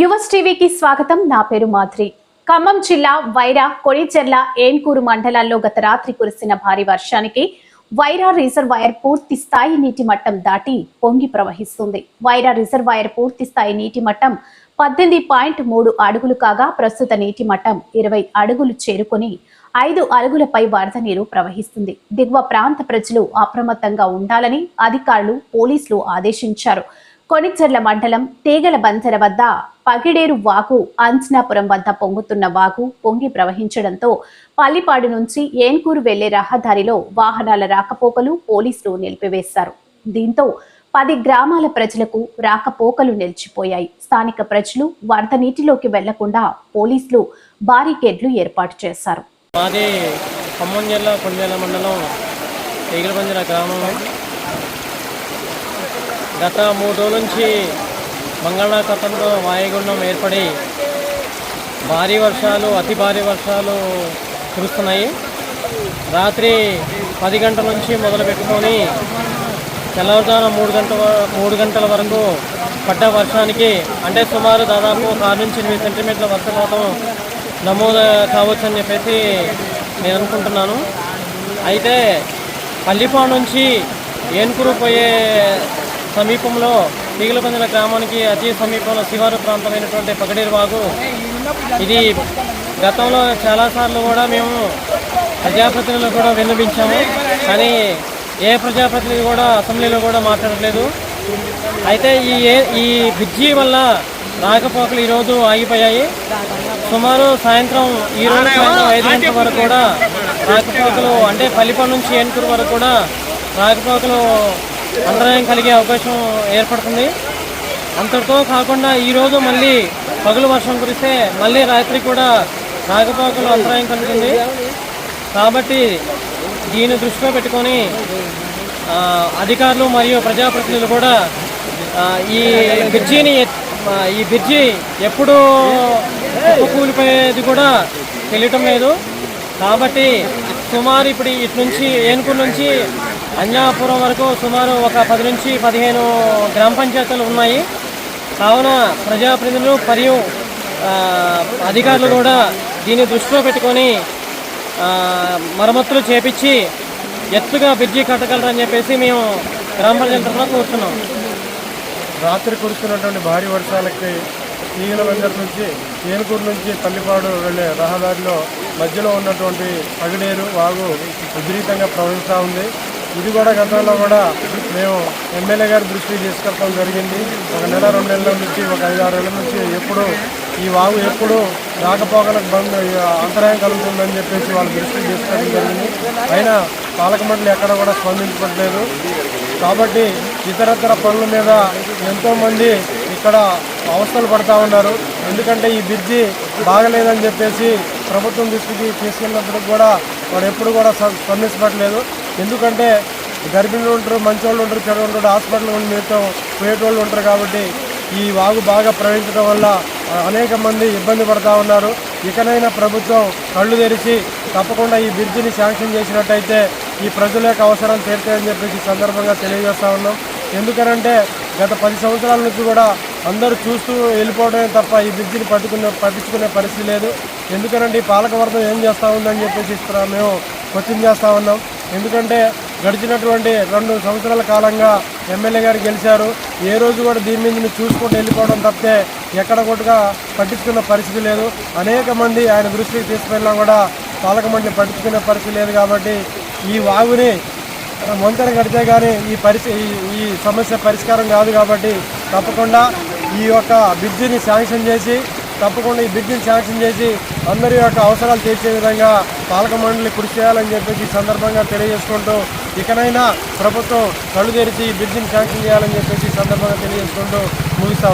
యువస్ టీవీకి స్వాగతం. నా పేరు మాధురి. ఖమ్మం జిల్లా వైరా కొడిచెర్ల ఏన్కూరు మండలాల్లో గత రాత్రి కురిసిన భారీ వర్షానికి వైరా రిజర్వాయర్ పూర్తి స్థాయి నీటి మట్టం దాటి పొంగి ప్రవహిస్తుంది. వైరా రిజర్వాయర్ పూర్తి స్థాయి నీటి మట్టం పద్దెనిమిది పాయింట్ మూడు అడుగులు కాగా ప్రస్తుత నీటి మట్టం ఇరవై అడుగులు చేరుకొని ఐదు అడుగులపై వరద నీరు ప్రవహిస్తుంది. దిగువ ప్రాంత ప్రజలు అప్రమత్తంగా ఉండాలని అధికారులు పోలీసులు ఆదేశించారు. కొనిచెర్ల మండలం తీగల బంజర వద్ద పగిడేరు వాగు అంచనాపురం వద్ద పొంగుతున్న వాగు పొంగి ప్రవహించడంతో పల్లిపాడు నుంచి ఏన్కూరు వెళ్ళే రహదారిలో వాహనాల రాకపోకలు పోలీసులు నిలిపివేశారు. దీంతో పది గ్రామాల ప్రజలకు రాకపోకలు నిలిచిపోయాయి. స్థానిక ప్రజలు వరద నీటిలోకి వెళ్ళకుండా పోలీసులు బారికేడ్లు ఏర్పాటు చేశారు. మాది ఖమ్మం జిల్లా మండలం తీగలబంజర గ్రామం. గత మూడు రోజుల నుంచి బంగాళాఖాతంలో వాయుగుండం ఏర్పడి భారీ వర్షాలు అతి భారీ వర్షాలు కురుస్తున్నాయి. రాత్రి పది గంటల నుంచి మొదలు పెట్టుకొని తెల్లవారుజామున మూడు గంటల వ- మూడు గంటల వరకు పడ్డ వర్షానికి అంటే సుమారు దాదాపు ఒక ఆరు నుంచి ఎనిమిది సెంటీమీటర్ల వర్షపాతం నమోదు కావచ్చు అని చెప్పేసి నేను అనుకుంటున్నాను. అయితే పల్లిపాడు నుంచి ఏనుకురు పోయే సమీపంలో తీగలపందిన గ్రామానికి అతి సమీపంలో శివారు ప్రాంతమైనటువంటి పగడేరు వాగు. ఇది గతంలో చాలాసార్లు కూడా మేము ప్రజాప్రతినిధులు కూడా విన్నపించాము కానీ ఏ ప్రజాప్రతినిధి కూడా అసెంబ్లీలో కూడా మాట్లాడట్లేదు అయితే ఈ ఏ- ఈ బ్రిడ్జి వల్ల రాకపోకలు ఈరోజు ఆగిపోయాయి. సుమారు సాయంత్రం ఈ రోజు సాయంత్రం ఐదు గంటల వరకు కూడా రాకపోకలు అంటే పల్లిపల్లి నుంచి ఏనుకూరు వరకు కూడా రాకపోకలు అంతరాయం కలిగే అవకాశం ఏర్పడుతుంది. అంతటితో కాకుండా ఈరోజు మళ్ళీ పగులు వర్షం కురిస్తే మళ్ళీ రాత్రి కూడా రాకపోకలు అంతరాయం కలుగుతుంది. కాబట్టి దీన్ని దృష్టిలో పెట్టుకొని అధికారులు మరియు ప్రజాప్రతినిధులు కూడా ఈ బ్రిడ్జిని ఈ బ్రిడ్జి ఎప్పుడు కూలిపోయేది కూడా తెలియటం లేదు. కాబట్టి సుమారు ఇప్పుడు ఇటు నుంచి ఏనుకూరు నుంచి అంజనాపురం వరకు సుమారు ఒక పది నుంచి పదిహేను గ్రామ పంచాయతీలు ఉన్నాయి. కావున ప్రజాప్రతినిధులు మరియు అధికారులు కూడా దీన్ని దృష్టిలో పెట్టుకొని మరమ్మతులు చేపించి ఎత్తుగా బ్రిడ్జి కట్టగలరని చెప్పేసి మేము గ్రామ పంచాయతీలో తరఫున కూర్చున్నాం. రాత్రి కురుస్తున్నటువంటి భారీ వర్షాలకి ఈగల బందర్ నుంచి ఏనుకూరు నుంచి పల్లిపాడు వెళ్ళే రహదారిలో మధ్యలో ఉన్నటువంటి పగడేరు వాగు విపరీతంగా ప్రవహిస్తూ ఉంది. ఇది కూడా గతంలో కూడా మేము ఎమ్మెల్యే గారి దృష్టికి తీసుకెళ్ళడం జరిగింది. ఒక నెల రెండు నెలల నుంచి ఒక ఐదు ఆరు నెలల నుంచి ఎప్పుడు ఈ వాగు ఎప్పుడు రాకపోకలకు బంద్ అంతరాయం కలుగుతుందని చెప్పేసి వాళ్ళ దృష్టికి తీసుకోవడం జరిగింది. అయినా పాలక మండలి ఎక్కడ కూడా స్పందించట్లేదు కాబట్టి ఇతరతర పనుల మీద ఎంతోమంది ఇక్కడ అవస్థలు పడతా ఉన్నారు. ఎందుకంటే ఈ బ్రిడ్జి బాగలేదని చెప్పేసి ప్రభుత్వం దృష్టికి తీసుకెళ్ళినప్పుడు కూడా వాడు ఎప్పుడు కూడా స్ప- స్పందించబడలేదు. ఎందుకంటే గర్భిణులు ఉంటారు మంచోళ్ళు ఉంటారు చెడు ఉంటారు హాస్పిటల్ నిమిత్తం పోయేటోళ్ళు ఉంటారు కాబట్టి ఈ వాగు బాగా ప్రవహించడం వల్ల అనేక మంది ఇబ్బంది పడతా ఉన్నారు. ఇకనైనా ప్రభుత్వం కళ్ళు తెరిచి తప్పకుండా ఈ బ్రిడ్జిని శాంక్షన్ చేసినట్టయితే ఈ ప్రజల యొక్క అవసరాలు తీరుతాయని చెప్పేసి సందర్భంగా తెలియజేస్తా ఉన్నాం. ఎందుకనంటే గత పది సంవత్సరాల నుంచి కూడా అందరూ చూస్తూ వెళ్ళిపోవడమే తప్ప ఈ బ్రిడ్జిని పట్టుకునే పట్టించుకునే పరిస్థితి లేదు. ఎందుకనంటే ఈ పాలకవర్గం ఏం చేస్తూ ఉందని చెప్పేసి మేము క్వశ్చన్ చేస్తూ ఉన్నాం. ఎందుకంటే గడిచినటువంటి రెండు సంవత్సరాల కాలంగా ఎమ్మెల్యే గారు గెలిచారు. ఏ రోజు కూడా దీని మీద చూసుకుంటూ వెళ్ళిపోవడం తప్పితే ఎక్కడ కొట్టుగా పట్టించుకున్న పరిస్థితి లేదు. అనేక మంది ఆయన దృష్టికి తీసుకెళ్ళినా కూడా పాలక మండలి పట్టించుకునే పరిస్థితి లేదు కాబట్టి ఈ వాగుని వంతెన కడితే కానీ ఈ పరిస్థితి ఈ సమస్య పరిష్కారం కాదు కాబట్టి తప్పకుండా ఈ యొక్క బ్రిడ్జిని శాంక్షన్ చేసి తప్పకుండా ఈ బ్రిడ్జిని శాంక్షన్ చేసి అందరి యొక్క అవసరాలు తీర్చే విధంగా పాలక మండలి కృషి చేయాలని చెప్పేసి ఈ సందర్భంగా తెలియజేసుకుంటూ ఇకనైనా ప్రభుత్వం కళ్ళు తెరిచి ఈ బ్రిడ్జిని శాంక్షన్ చేయాలని చెప్పేసి ఈ సందర్భంగా తెలియజేసుకుంటూ ముగిస్తా